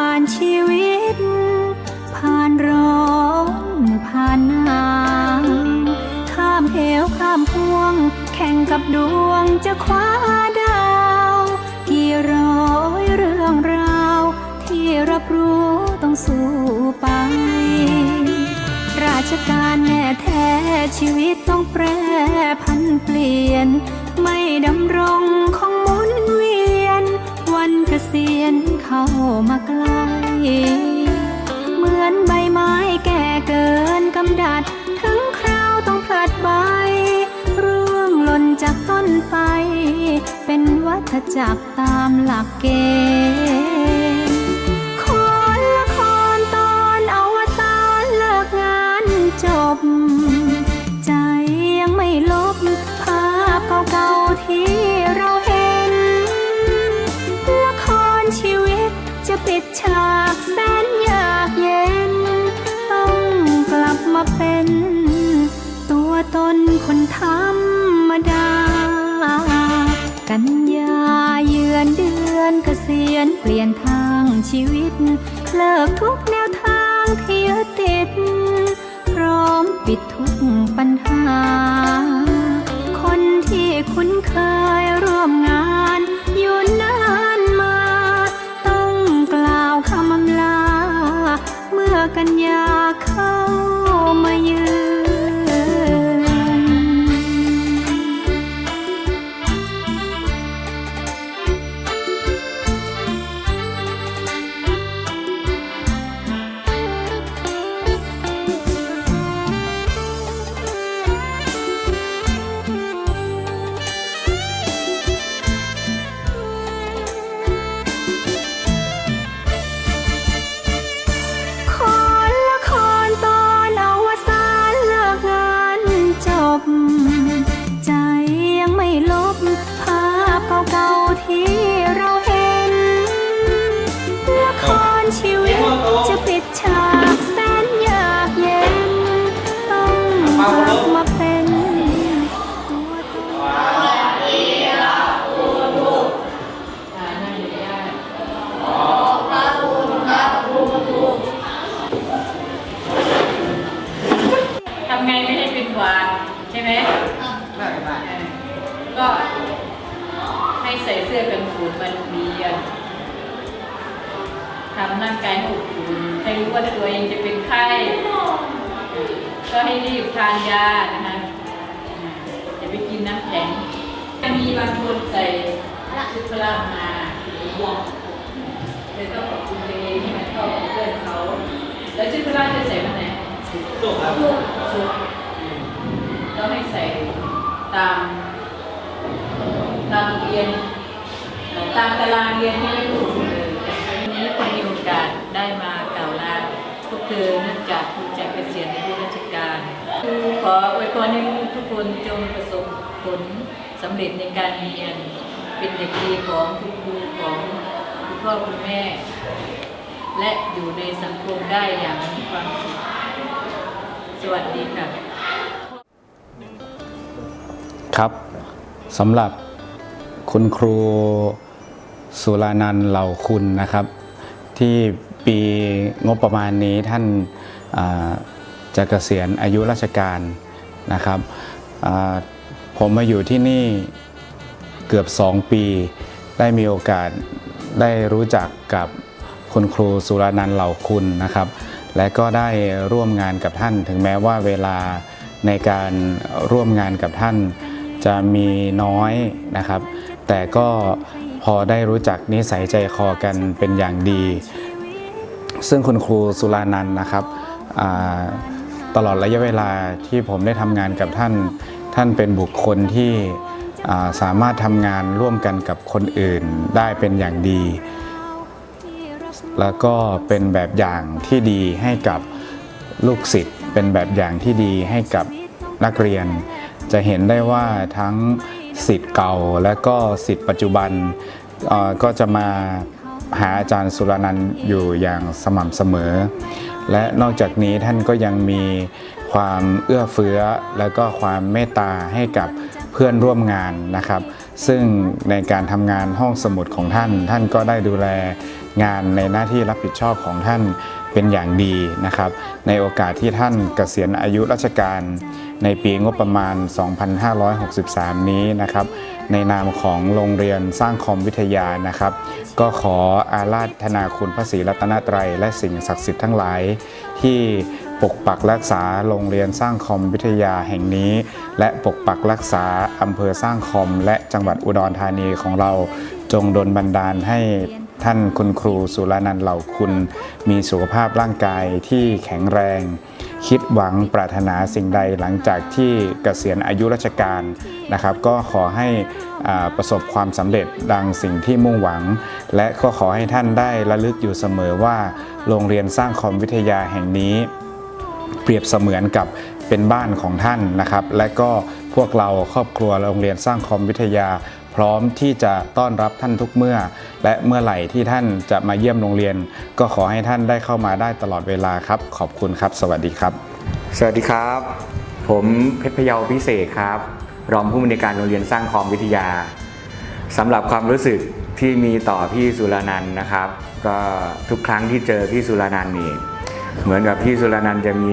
ผ่านชีวิต ผ่านร้อนผ่านหนาวข้ามเหวข้ามพวง แข่งกับดวงจะคว้าดาว กี่ร้อยเรื่องราว ที่รับรู้ต้องสู้ไป ราชการแน่แท้ชีวิตต้องแปรพันเปลี่ยน ไม่ดำรงคง วันเกษียณเข้ามาใกล้เหมือนใบไม้แก่เกินกำดัด ถึงคราวต้องพลัดใบร่วงหล่นจากต้นไป เป็นวัฏจักรตามหลักเกณฑ์ มาเป็นตัวตนคนธรรมดา กันยาเยือนเดือนเกษียณเปลี่ยนทางชีวิต เลิกทุกแนวทางที่ยึดติด พร้อมปิดทุกปัญหา คนที่คุ้นเคยร่วมงานอยู่นานมา ต้องกล่าวคำอำลา เมื่อกันยาเข้ามา นน้ำแข็งจะมีบางคนใส่ชุดพละมาเลยต้องขอบคุณตัวเองที่มันเข้ากับเพื่อนเขา แล้วชุดพละจะใส่วันไหนสุกครับชุดต้องให้ใส่ตามตามเรียนเอ่อตามตารางเรียนที่ไม่ถูกเลยวันนี้คุณมีโอกาสได้มากล่าวลาพวกเธอเนื่องจากคุณจะเกษียณอายุราชการครูขออวยพรให้ทุกคนจงประสบ ผลสำเร็จในการเรียน เป็นเด็กดีของคุณครูของคุณพ่อคุณแม่ และอยู่ในสังคมได้อย่างมีความสุขสวัสดีค่ะครับสำหรับคุณครูสุรานันเหล่าคุณนะครับ ที่ปีงบประมาณนี้ท่านาจะเกษียณอายุราชการนะครับ ผมมาอยู่ที่นี่เกือบ 2 ปี ได้มีโอกาสได้รู้จักกับคุณครูสุรานันท์เหล่าคุณนะครับ และก็ได้ร่วมงานกับท่าน ถึงแม้ว่าเวลาในการร่วมงานกับท่านจะมีน้อยนะครับ แต่ก็พอได้รู้จักนิสัยใจคอกันเป็นอย่างดี ซึ่งคุณครูสุรานันท์นะครับตลอดระยะเวลาที่ผมได้ทำงานกับท่าน ท่านเป็นบุคคลที่สามารถทำงานร่วมกันกับคนอื่นได้เป็นอย่างดี แล้วก็เป็นแบบอย่างที่ดีให้กับลูกศิษย์ เป็นแบบอย่างที่ดีให้กับนักเรียน จะเห็นได้ว่าทั้งศิษย์เก่าและก็ศิษย์ปัจจุบันก็จะมาหาอาจารย์สุรนันท์อยู่อย่างสม่ำเสมอ และนอกจากนี้ท่านก็ยังมี ความเอื้อเฟื้อ และก็ความเมตตาให้กับเพื่อนร่วมงานนะครับ ซึ่งในการทำงานห้องสมุดของท่าน ท่านก็ได้ดูแลงานในหน้าที่รับผิดชอบของท่านเป็นอย่างดีนะครับ ในโอกาสที่ท่านเกษียณอายุราชการในปีงบประมาณ 2563 นี้นะครับ ในนามของโรงเรียนสร้างคอมวิทยานะครับ ก็ขออาราธนาคุณพระศรีรัตนตรัยและสิ่งศักดิ์สิทธิ์ทั้งหลายที่ ปกปักรักษาโรงเรียนสร้างคอมวิทยาแห่งนี้ และปกปักรักษาอำเภอสร้างคอม และจังหวัดอุดรธานีของเราจงดลบันดาลให้ท่านคุณครูสุรานันท์เหล่าคุณ มีสุขภาพร่างกายที่แข็งแรง คิดหวังปรารถนาสิ่งใดหลังจากที่เกษียณอายุราชการนะครับ ก็ขอให้ประสบความสำเร็จดังสิ่งที่มุ่งหวัง และก็ขอให้ท่านได้ระลึกอยู่เสมอว่า โรงเรียนสร้างคอมวิทยาแห่งนี้ เปรียบเสมือนกับเป็นบ้านของท่านนะครับ และก็พวกเราครอบครัวโรงเรียนสร้างคอมวิทยา พร้อมที่จะต้อนรับท่านทุกเมื่อ และเมื่อไหร่ที่ท่านจะมาเยี่ยมโรงเรียน ก็ขอให้ท่านได้เข้ามาได้ตลอดเวลาครับ ขอบคุณครับ สวัสดีครับ สวัสดีครับ ผมเพชรพยาพิเศษครับ รองผู้อำนการโรงเรียนสร้างคอมวิทยาสำหรับความรู้สึกที่มีต่อพี่สุรนันท์นะครับ ก็ทุกครั้งที่เจอพี่สุรนันท์นี่ เหมือนกับพี่สุรนันท์จะมี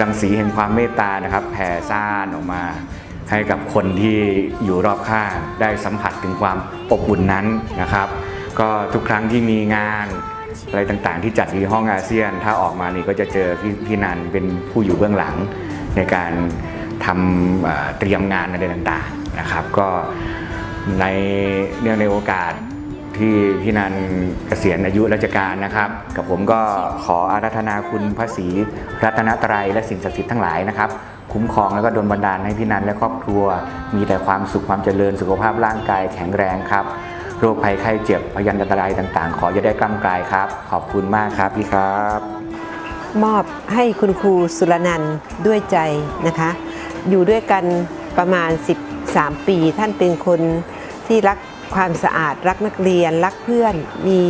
รังสีแห่งความเมตตานะครับ แผ่ซ่านออกมาให้กับคนที่อยู่รอบข้างได้สัมผัสถึงความอบอุ่นนั้นนะครับ ก็ทุกครั้งที่มีงานอะไรต่างๆ ที่จัดที่ห้องอาเซียน ถ้าออกมานี่ก็จะเจอพี่พี่นันเป็นผู้อยู่เบื้องหลังในการทำเอ่อเตรียมงานอะไรต่างๆนะครับ ก็ในเนื่องในโอกาส ที่พี่นันเกษียณอายุราชการนะครับ กับผมก็ขออาราธนาคุณพระศรีรัตนตรัยและสิ่งศักดิ์สิทธิ์ทั้งหลายนะครับ คุ้มครองแล้วก็ดลบันดาลให้พี่นันและครอบครัว มีแต่ความสุขความเจริญสุขภาพร่างกายแข็งแรงครับ โรคภัยไข้เจ็บพยันตรายต่างๆ ขอจะได้กล้ำกลายครับ ขอบคุณมากครับพี่ครับ มอบให้คุณครูสุรนันท์ด้วยใจนะคะ อยู่ด้วยกันประมาณ 13 ปี ท่านเป็นคนที่รัก ความสะอาดรักนักเรียน รักเพื่อนมี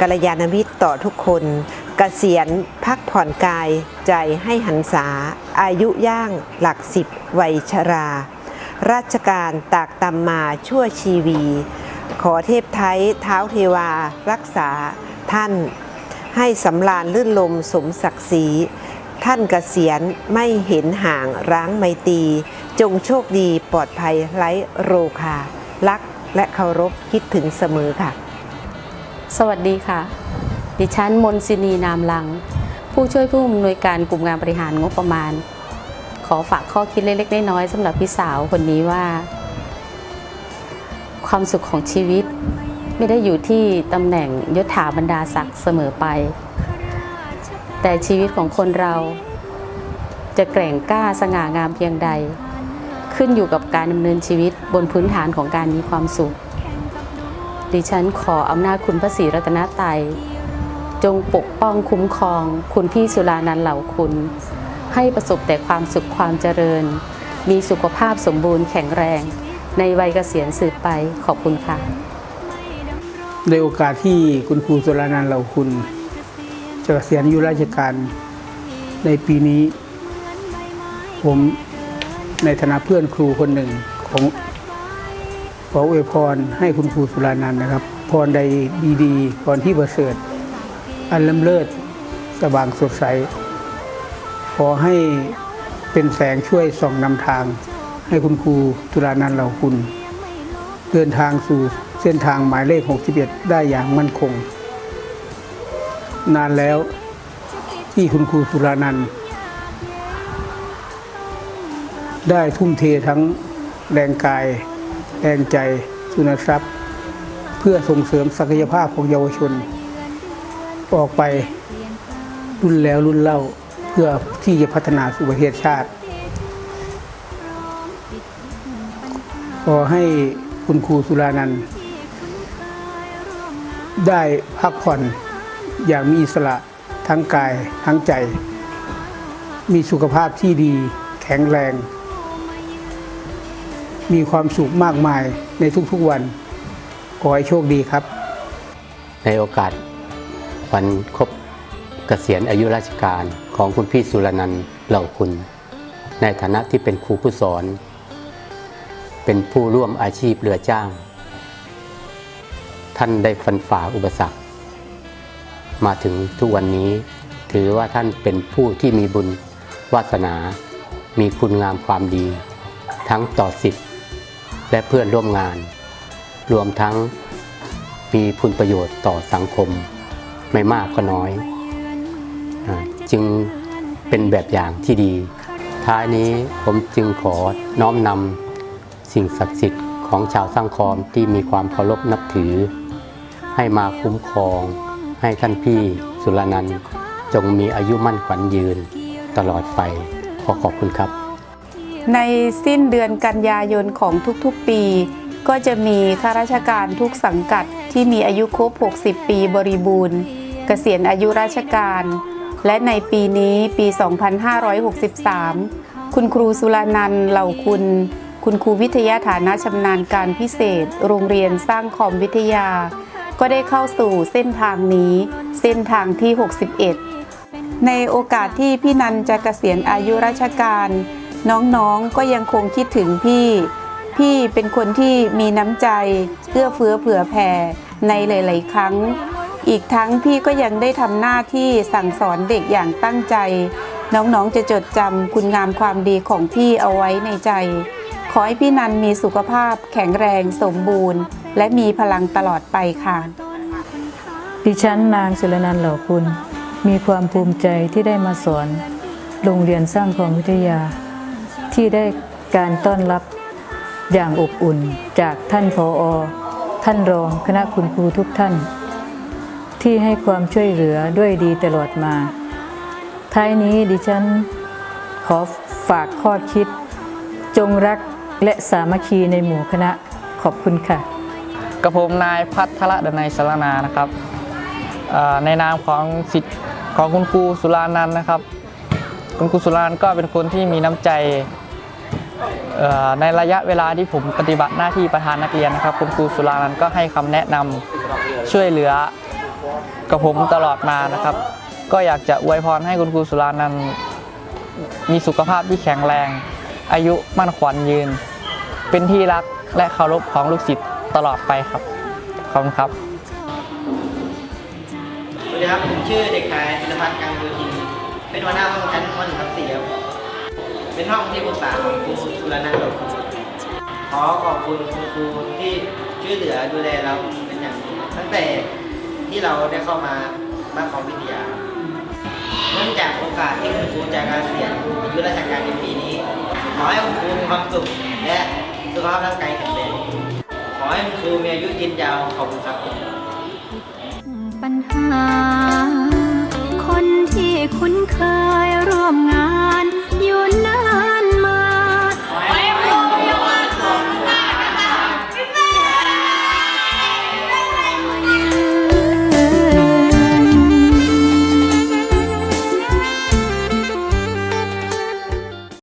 กัลยาณมิตรต่อทุกคนกเกษียณพักผ่อนกายใจให้หันษา อายุย่างหลักสิบวัยชรา ราชการตากตำมาชั่วชีวี ขอเทพไทยเท้าเทวา รักษาท่าน ให้สำราญลื่นลมสมศักดิ์ศรีท่านเกษียณไม่เห็นห่างร้างไมตี จงโชคดีปลอดภัยไร้โรคา รักและเคารพคิดถึงเสมอค่ะ สวัสดีค่ะ ดิฉันมนศินีนามลัง ผู้ช่วยผู้อำนวยการกลุ่มงานบริหารงบประมาณ ขอฝากข้อคิดเล็กๆน้อยๆสำหรับพี่สาวคนนี้ว่า ความสุขของชีวิตไม่ได้อยู่ที่ตำแหน่งยศถาบรรดาศักดิ์เสมอไป แต่ชีวิตของคนเราจะแกร่งกล้าสง่างามเพียงใด ขึ้นอยู่กับการดำเนินชีวิตบนพื้นฐานของการมีความสุข ดิฉันขออำนาจคุณพระศรีรัตนตรัยจงปกป้องคุ้มครอง คุณพี่สุรานันเหล่าคุณ ให้ประสบแต่ความสุขความเจริญ มีสุขภาพสมบูรณ์แข็งแรง ในวัยเกษียณสืบไปขอบคุณค่ะ ในโอกาสที่คุณครูสุรานันเหล่าคุณจะเกษียณอายุราชการในปีนี้ ผม ในฐานะเพื่อนครูคนหนึ่งของขออวยพรให้คุณครูสุรานันท์นะครับ พรใดดีๆพรที่ประเสริฐ อันล้ำเลิศสว่างสดใส ขอให้เป็นแสงช่วยส่องนำทาง ให้คุณครูสุรานันท์เหล่าคุณ เดินทางสู่เส้นทางหมายเลข 61 ได้อย่างมั่นคง นานแล้วที่คุณครูสุรานันท์ ได้ทุ่มเททั้งแรงกาย แรงใจสุนทรัพย์ เพื่อส่งเสริมศักยภาพของเยาวชน ออกไปรุ่นแล้วรุ่นเล่าเพื่อที่จะพัฒนาสู่ประเทศชาติ ขอให้คุณครูสุรานันท์ได้พักผ่อนอย่างมีอิสระทั้งกายทั้งใจ มีสุขภาพที่ดีแข็งแรง มีความสุขมากมายในทุกๆวัน ขอให้โชคดีครับ ในโอกาสวันครบเกษียณอายุราชการของคุณพี่สุรนันท์เหล่าคุณ ในฐานะที่เป็นครูผู้สอน เป็นผู้ร่วมอาชีพเรือจ้าง ท่านได้ฟันฝ่าอุปสรรค มาถึงทุกวันนี้ถือว่าท่านเป็นผู้ที่มีบุญวาสนา มีคุณงามความดี ทั้งต่อสิทธิ์ และเพื่อนร่วมงาน รวมทั้งมีคุณประโยชน์ต่อสังคมไม่มากก็น้อย จึงเป็นแบบอย่างที่ดี ท้ายนี้ผมจึงขอน้อมนำสิ่งศักดิ์สิทธิ์ของชาวสร้างคอมที่มีความเคารพนับถือ ให้มาคุ้มครอง ให้ท่านพี่สุรนันท์จงมีอายุมั่นขวัญยืนตลอดไปขอขอบคุณครับ ในสิ้นเดือนกันยายนของทุกๆปี ก็จะมีข้าราชการทุกสังกัดที่มีอายุครบ 60 ปีบริบูรณ์ เกษียณอายุราชการ และในปีนี้ปี 2563 คุณครูสุรนันท์เหล่าคุณ คุณครูวิทยาฐานะชำนาญการพิเศษ โรงเรียนสร้างคอมวิทยา ก็ได้เข้าสู่เส้นทางนี้ เส้นทางที่ 61 ในโอกาสที่พี่นันจะเกษียณอายุราชการ น้องๆก็ยังคงคิดถึงพี่ พี่เป็นคนที่มีน้ำใจเอื้อเฟื้อเผื่อแผ่ในหลาย ๆ ครั้ง อีกทั้งพี่ก็ยังได้ทำหน้าที่สั่งสอนเด็กอย่างตั้งใจ น้องๆจะจดจำคุณงามความดีของพี่เอาไว้ในใจ ขอให้พี่นันมีสุขภาพแข็งแรงสมบูรณ์ และมีพลังตลอดไปค่ะ ดิฉันนางสุรนันท์เหล่าคุณ มีความภูมิใจที่ได้มาสอน โรงเรียนสร้างคอมวิทยา ที่ได้การต้อนรับอย่างอบอุ่นจากท่านผออท่านรองคณะคุณครูทุกท่าน ที่ให้ความช่วยเหลือด้วยดีตลอดมา ท้ายนี้ดิฉันขอฝากข้อคิด จงรักและสามัคคีในหมู่คณะขอบคุณค่ะกับผมนายพัทระดนัยสารนานะครับในนามของสิทธิ์ของคุณครูสุรานันนะครับ คุณครูสุราน์ก็เป็นคนที่มีน้ำใจ ในระยะเวลาที่ผมปฏิบัติหน้าที่ประธานนักเรียนนะครับ คุณครูสุรานันท์ก็ให้คำแนะนำช่วยเหลือกับผมตลอดมานะครับ ก็อยากจะอวยพรให้คุณครูสุรานันท์มีสุขภาพที่แข็งแรง อายุมั่นขวัญยืน เป็นที่รักและเคารพของลูกศิษย์ตลอดไปครับ ขอบคุณครับสวัสดีครับผมชื่อเด็กชายธินพัฒน์กังโยธินเป็นหัวหน้าห้องชั้นม .1 ทับ4ครับ เป็นห้องที่ปรึกษาของครูสุรนันท์ขอขอบคุณคุณครูที่ช่วยเหลือดูแลเราเป็นอย่างดีตั้งแต่ที่เราได้เข้ามาบ้านของวิทยาเนื่องจากโอกาสที่คุณครูจะเกษียณอายุราชการในปีนี้ ขอให้คุณครูมีความสุขและสุขภาพร่างกายแข็งแรงขอให้คุณครูมีอายุยืนยาวขอบคุณครับปัญหา คนที่คุ้นเคย